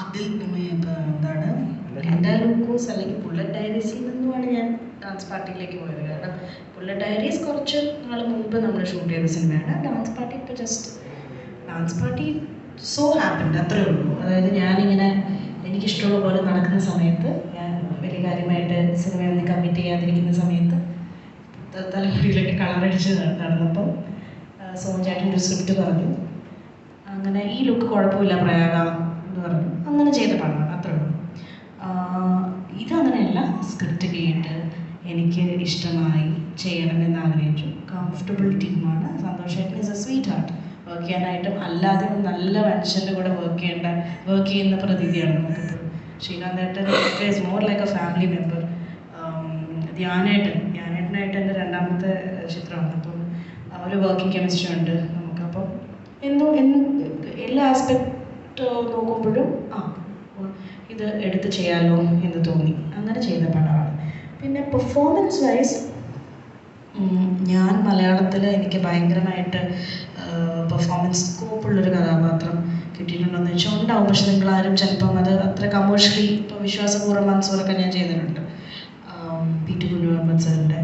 അതിൽ എന്താണ്? എന്റെ ലൂക്കോസ് അല്ലെങ്കിൽ ബുള്ളറ്റ് ഡയറീസിൽ നിന്നുമാണ് ഞാൻ ഡാൻസ് പാർട്ടിയിലേക്ക് പോയത്. കാരണം ബുള്ളറ്റ് ഡയറീസ് കുറച്ച് നാൾ മുമ്പ് നമ്മൾ ഷൂട്ട് ചെയ്ത സിനിമയാണ്. ഡാൻസ് പാർട്ടി ഇപ്പോൾ just dance party so happened അത്രേ ഉള്ളൂ. അതായത് ഞാനിങ്ങനെ എനിക്കിഷ്ടമുള്ള പോലെ നടക്കുന്ന സമയത്ത് ഞാൻ വലിയ കാര്യമായിട്ട് സിനിമയൊന്നും കമ്മിറ്റ് ചെയ്യാതിരിക്കുന്ന സമയത്ത് തലമുറയിലൊക്കെ കളറടിച്ച് നടന്നപ്പം സോമൻ ചേട്ടൻ ഒരു സ്ക്രിപ്റ്റ് പറഞ്ഞു. അങ്ങനെ ഈ ലുക്ക് കുഴപ്പമില്ല പ്രയാഗ. എന്ന് പറഞ്ഞു. അങ്ങനെ ചെയ്ത പടമാണ് അത്രേ ഉള്ളൂ. ഇതങ്ങനെയല്ല. സ്ക്രിപ്റ്റ് കേട്ട് എനിക്ക് ഇഷ്ടമായി ചെയ്യണമെന്ന് ആഗ്രഹിച്ചു. കംഫർട്ടബിൾ ടീമാണ് സന്തോഷമായിട്ട് is a sweet heart work ചെയ്യാനായിട്ടും അല്ലാതെ നല്ല മനുഷ്യന്റെ കൂടെ വർക്ക് ചെയ്യേണ്ട വർക്ക് ചെയ്യുന്ന പ്രതീതിയാണ് നമുക്കിപ്പോൾ ശ്രീകാന്ത് ഏട്ടൻ is more like a family member ധ്യാനേട്ടൻ. ധ്യാനേട്ടനായിട്ട് എന്റെ രണ്ടാമത്തെ ചിത്രമാണ്. അപ്പം അവർ വർക്കിംഗ് കെമിസ്ട്രി ഉണ്ട്. നമുക്കപ്പം എന്ന് എല്ലാ ആസ്പെക്റ്റ് നോക്കുമ്പോഴും ആ ഇത് എടുത്ത് ചെയ്യാമല്ലോ എന്ന് തോന്നി. അങ്ങനെ ചെയ്ത പടമാണ്. പിന്നെ പെർഫോമൻസ് വൈസ് ഞാൻ മലയാളത്തിൽ എനിക്ക് ഭയങ്കരമായിട്ട് പെർഫോമൻസ് സ്കോപ്പുള്ളൊരു കഥാപാത്രം കിട്ടിയിട്ടുണ്ടെന്ന് വെച്ചാൽ ഉണ്ടാവും. പക്ഷെ നിങ്ങളാരും ചിലപ്പം അത് അത്ര കമേഴ്ഷ്യലി ഇപ്പോൾ വിശ്വാസപൂർവം മൻസൂറൊക്കെ ഞാൻ ചെയ്തിട്ടുണ്ട്. പി ടി കുഞ്ഞു മുഹമ്മദ് സാറിന്റെ